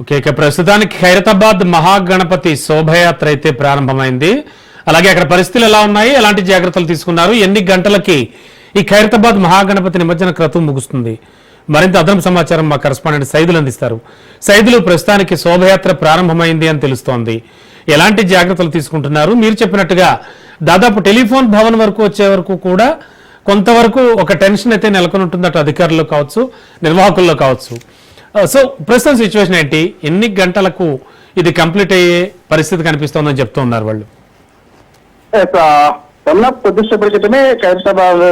Okay ఇక ప్రస్తుతానికి ఖైరతాబాద్ మహాగణపతి శోభయాత్ర అయితే ప్రారంభమైంది. అలాగే అక్కడ పరిస్థితులు ఎలా ఉన్నాయి? ఎలాంటి జాగ్రత్తలు తీసుకున్నారు? ఎన్ని గంటలకి ఈ ఖైరతాబాద్ మహాగణపతి నిమజ్జన క్రతువు ముగుస్తుంది? మరింత అదనపు సమాచారం మా కరస్పాండెంట్ సైదులు అందిస్తారు. సైదులు ప్రస్తుతానికి శోభయాత్ర ప్రారంభమైంది అని తెలుస్తోంది. ఎలాంటి జాగ్రత్తలు తీసుకుంటున్నారు? మీరు చెప్పినట్టుగా దాదాపు టెలిఫోన్ భవన్ వరకు వచ్చే వరకు కూడా కొంతవరకు ఒక టెన్షన్ అయితే నెలకొని ఉంటుంది అటు అధికారుల్లో కావచ్చు నిర్వాహకుల్లో కావచ్చు. సో ప్రస్తుతం సిచ్యువేషన్ ఏంటి? ఎన్ని గంటలకు ఇది కంప్లీట్ అయ్యే పరిస్థితి కనిపిస్తోందని చెప్తున్నారు వాళ్ళు? Eh, రమణ కొద్దిసేపటి క్రితమే ఖైరతాబాద్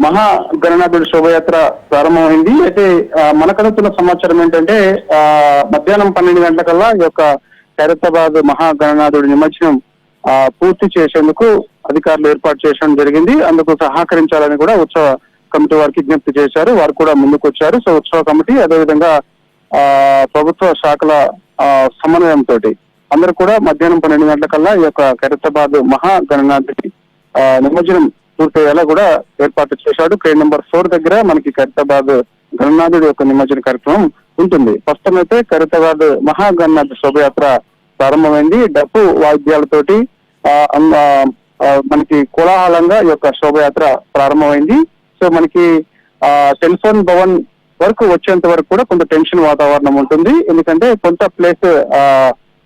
మహా గణనాథుడి శోభయాత్ర ప్రారంభమైంది. అయితే ఆ, సమాచారం ఏంటంటే ఆ, మధ్యాహ్నం పన్నెండు గంటలకల్లా ఈ యొక్క ఖైరతాబాద్ మహా గణనాథుడి నిమజ్జనం ఆ, పూర్తి చేసేందుకు అధికారులు ఏర్పాటు చేయడం జరిగింది. అందుకు సహకరించాలని కూడా ఉత్సవ కమిటీ వారికి విజ్ఞప్తి చేశారు. వారు కూడా ముందుకు వచ్చారు సో ఉత్సవ కమిటీ అదేవిధంగా ప్రభుత్వ శాఖల ఆ, సమన్వయంతో అందరూ కూడా మధ్యాహ్నం పన్నెండు గంటలకల్లా ఈ యొక్క ఖైరతాబాద్ మహా గణనాథుడి ఆ, నిమజ్జనం పూర్తయ్యేలా కూడా ఏర్పాటు చేశాడు. క్రేడ్ నెంబర్ ఫోర్ దగ్గర మనకి ఖైరతాబాద్ గణనాథుడి యొక్క నిమజ్జన కార్యక్రమం ఉంటుంది. ప్రస్తుతం అయితే ఖైరతాబాద్ మహా గణనాథ్ శోభయాత్ర ప్రారంభమైంది. డప్పు వాయిద్యాలతోటి ఆ, ఆ, మనకి కోలాహలంగా ఈ యొక్క శోభయాత్ర ప్రారంభమైంది. సో మనకి ఆ టెలిఫోన్ భవన్ వరకు వచ్చేంత వరకు కూడా కొంత టెన్షన్ వాతావరణం ఉంటుంది. ఎందుకంటే కొంత ప్లేస్ ఆ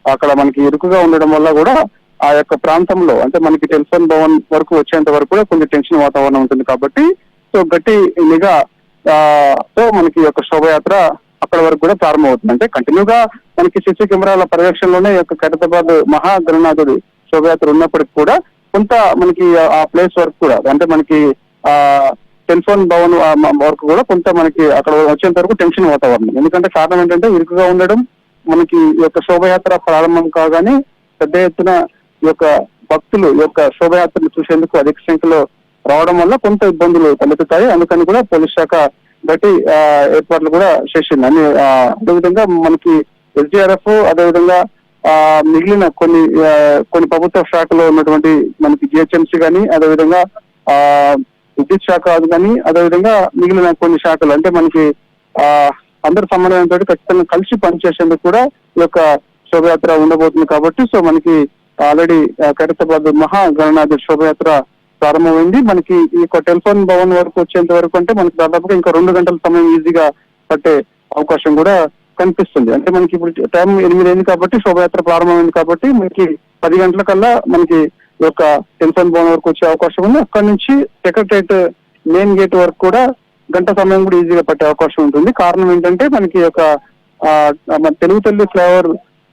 అక్కడ మనకి ఇరుకుగా ఉండడం వల్ల కూడా ఆ యొక్క ప్రాంతంలో అంటే మనకి టెలిఫోన్ భవన్ వరకు వచ్చేంత వరకు కూడా కొంచెం టెన్షన్ వాతావరణం ఉంటుంది కాబట్టి సో గట్టి నిఘా ఆ, తో మనకి యొక్క శోభయాత్ర అక్కడ వరకు కూడా ప్రారంభమవుతుంది. అంటే కంటిన్యూగా మనకి సిసి కెమెరాల పర్యవేక్షణలోనే యొక్క ఖైరతాబాద్ మహాగ్రనాథుడి శోభయాత్ర ఉన్నప్పటికి కూడా కొంత మనకి ఆ- ఆ ప్లేస్ వరకు కూడా అంటే మనకి ఆ టెలిఫోన్ భవన్ వరకు కూడా కొంత మనకి అక్కడ వచ్చేంత వరకు టెన్షన్ వాతావరణం. ఎందుకంటే కారణం ఏంటంటే ఇరుకుగా ఉండడం మనకి ఈ యొక్క శోభయాత్ర ప్రారంభం కాగానే పెద్ద ఎత్తున ఈ యొక్క భక్తులు ఈ యొక్క శోభయాత్రను చూసేందుకు అధిక సంఖ్యలో రావడం వల్ల కొంత ఇబ్బందులు తలెత్తుతాయి. అందుకని కూడా పోలీస్ శాఖ గట్టి ఏర్పాట్లు కూడా చేసింది. అని అదేవిధంగా మనకి ఎస్డిఆర్ఎఫ్ అదేవిధంగా ఆ మిగిలిన కొన్ని కొన్ని ప్రభుత్వ శాఖలో ఉన్నటువంటి మనకి జిహెచ్ఎంసీ కానీ అదేవిధంగా ఆ విద్యుత్ శాఖ అది కానీ అదేవిధంగా మిగిలిన కొన్ని శాఖలు అంటే మనకి ఆ అందరి సమన్వయంతో ఖచ్చితంగా కలిసి పనిచేసేందుకు కూడా ఈ యొక్క శోభయాత్ర ఉండబోతుంది కాబట్టి సో మనకి ఆల్రెడీ ఖైరతాబాద్ మహా గణనాథ శోభయాత్ర ప్రారంభమైంది. మనకి ఈ యొక్క టెలిఫోన్ భవన్ వరకు వచ్చేంత వరకు అంటే మనకి దాదాపుగా ఇంకా రెండు గంటల సమయం ఈజీగా పట్టే అవకాశం కూడా కనిపిస్తుంది. అంటే మనకి ఇప్పుడు టైం ఎనిమిది అయింది కాబట్టి శోభయాత్ర ప్రారంభమైంది కాబట్టి మనకి పది గంటల కల్లా మనకి యొక్క టెన్షన్ భవన్ వరకు వచ్చే అవకాశం ఉంది. అక్కడ నుంచి సెక్రటరేట్ మెయిన్ గేట్ వరకు కూడా గంట సమయం కూడా ఈజీగా పట్టే అవకాశం ఉంటుంది. కారణం ఏంటంటే మనకి యొక్క మన తెలుగు తల్లి ఫ్లైఓవర్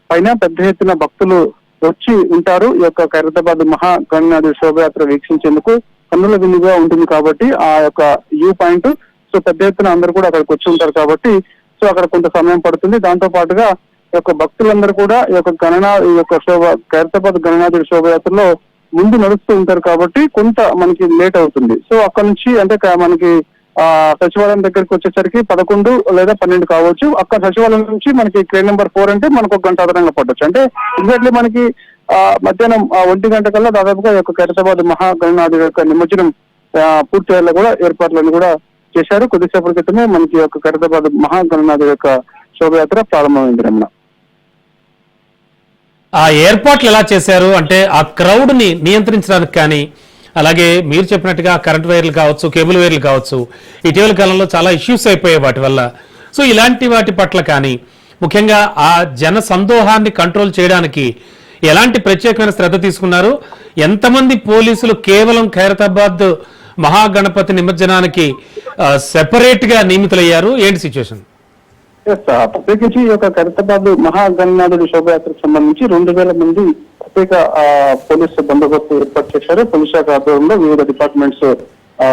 పైన పెద్ద ఎత్తున భక్తులు వచ్చి ఉంటారు. ఈ యొక్క ఖైరతాబాద్ మహా గణనాథ శోభయాత్ర వీక్షించేందుకు కన్నుల విందుగా ఉంటుంది కాబట్టి ఆ యొక్క వ్యూ పాయింట్. సో పెద్ద ఎత్తున అందరూ కూడా అక్కడికి వచ్చి ఉంటారు కాబట్టి సో అక్కడ కొంత సమయం పడుతుంది. దాంతో పాటుగా ఈ యొక్క భక్తులందరూ కూడా ఈ యొక్క గణనా ఈ యొక్క శోభ ఖైరతాబాద్ గణనాథుడి శోభయాత్రలో ముందు నడుస్తూ ఉంటారు కాబట్టి కొంత మనకి లేట్ అవుతుంది. సో అక్కడ నుంచి అంటే మనకి ఆ సచివాలయం దగ్గరికి వచ్చేసరికి పదకొండు లేదా పన్నెండు కావచ్చు. అక్కడ సచివాలయం నుంచి మనకి క్రేన్ నెంబర్ ఫోర్ అంటే మనకు ఒక గంట అదనంగా పట్టొచ్చు. అంటే ఎగ్జాక్ట్లీ మనకి ఆ మధ్యాహ్నం ఆ ఒంటి గంట కల్లా దాదాపుగా యొక్క ఖైరతాబాద్ మహాగణనాథు యొక్క నిమజ్జనం ఆ, పూర్తి అయ్యేలా కూడా ఏర్పాట్లను కూడా చేశారు. కొద్దిసేపటి క్రితమే మనకి యొక్క ఖైరతాబాద్ మహాగణనాథు యొక్క శోభయాత్ర ప్రారంభమైంది రమణ. ఆ ఏర్పాట్లు ఎలా చేశారు? అంటే ఆ క్రౌడ్ని నియంత్రించడానికి కానీ అలాగే మీరు చెప్పినట్టుగా కరెంట్ వైర్లు కావచ్చు కేబుల్ వైర్లు కావచ్చు ఇటీవల కాలంలో చాలా ఇష్యూస్ అయిపోయాయి వాటి వల్ల. సో ఇలాంటి వాటి పట్ల కానీ ముఖ్యంగా ఆ జన సందోహాన్ని కంట్రోల్ చేయడానికి ఎలాంటి ప్రత్యేకమైన శ్రద్ధ తీసుకున్నారు? ఎంతమంది పోలీసులు కేవలం ఖైరతాబాద్ మహాగణపతి నిమజ్జనానికి సెపరేట్గా నియమితులయ్యారు? ఏంటి సిచ్యువేషన్ ప్రత్యేకించి ఈ యొక్క ఖైరతాబాద్ మహాగణనాథుడి శోభయాత్రకు సంబంధించి రెండు వేల మంది ప్రత్యేక పోలీసు బందోబస్తు ఏర్పాటు చేశారు. పోలీస్ శాఖ ఆధ్వర్యంలో వివిధ డిపార్ట్మెంట్స్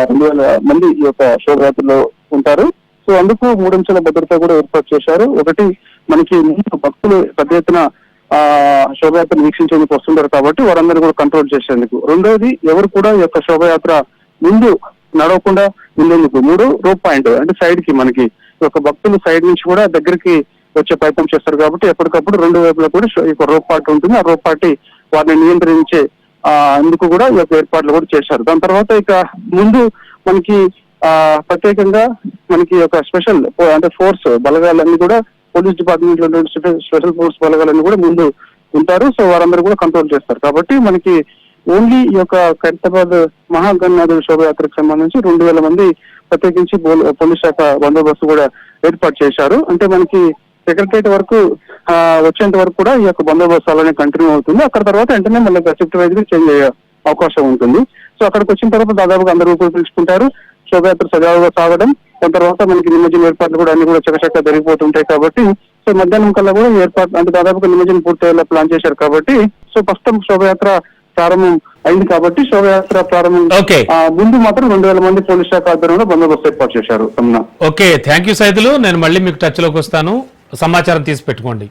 రెండు వేల మంది ఈ యొక్క శోభయాత్రలో ఉంటారు. సో అందుకు మూడంచెల భద్రత కూడా ఏర్పాటు చేశారు. ఒకటి మనకి ముందు భక్తులు పెద్ద ఎత్తున ఆ శోభయాత్రను వీక్షించేందుకు వస్తుంటారు కాబట్టి వారందరూ కూడా కంట్రోల్ చేసేందుకు. రెండోది ఎవరు కూడా ఈ యొక్క శోభయాత్ర ముందు నడవకుండా ఉండేందుకు మూడు రోప్ పాయింట్ అంటే సైడ్కి మనకి ఈ యొక్క భక్తులు సైడ్ నుంచి కూడా దగ్గరికి వచ్చే ప్రయత్నం చేస్తారు కాబట్టి ఎప్పటికప్పుడు రెండు వైపులా కూడా రోప్ పార్టీ ఉంటుంది. ఆ రోప్ పార్టీ వారిని నియంత్రించే ఆ అందుకు కూడా ఈ యొక్క ఏర్పాట్లు కూడా చేశారు. దాని తర్వాత ఇక ముందు మనకి ఆ ప్రత్యేకంగా మనకి ఒక స్పెషల్ అంటే ఫోర్స్ బలగాలన్నీ కూడా పోలీస్ డిపార్ట్మెంట్లో స్పెషల్ ఫోర్స్ బలగాలన్నీ కూడా ముందు ఉంటారు. సో వారందరూ కూడా కంట్రోల్ చేస్తారు. కాబట్టి మనకి ఓన్లీ ఈ యొక్క ఖైరతాబాద్ మహాగణనాథుడి శోభయాత్రకు సంబంధించి రెండు వేల మంది ప్రత్యేకించి పోలీస్ శాఖ బందోబస్తు కూడా ఏర్పాటు చేశారు. అంటే మనకి సెక్రటరేట్ వరకు వచ్చేంత వరకు కూడా ఈ యొక్క బందోబస్తు అలానే కంటిన్యూ అవుతుంది. అక్కడ తర్వాత వెంటనే మళ్ళీ షిఫ్ట్ వైజ్ చేంజ్ అయ్యే అవకాశం ఉంటుంది. సో అక్కడికి వచ్చిన తర్వాత దాదాపుగా అందరూ కూడా పిలుచుకుంటారు శోభయాత్ర సజావుగా సాగడం దాని తర్వాత మనకి నిమజ్జన ఏర్పాట్లు కూడా అన్ని కూడా చకచక్క జరిగిపోతుంటాయి కాబట్టి సో మధ్యాహ్నం కల్లా కూడా ఏర్పాటు అంటే దాదాపుగా నిమజ్జనం పూర్తయ్యేలా ప్లాన్ చేశారు కాబట్టి సో ప్రస్తుతం శోభయాత్ర ప్రారంభం అయింది కాబట్టి శోభయాత్ర ప్రారంభం. ముందు మాత్రం రెండు వేల మంది పోలీస్ శాఖ ఆధ్వర్యంలో బందోబస్తు ఏర్పాటు చేశారు. Okay thank you Saidulu. నేను మళ్ళీ మీకు టచ్లోకి వస్తాను. సమాచారం తీసి పెట్టుకోండి.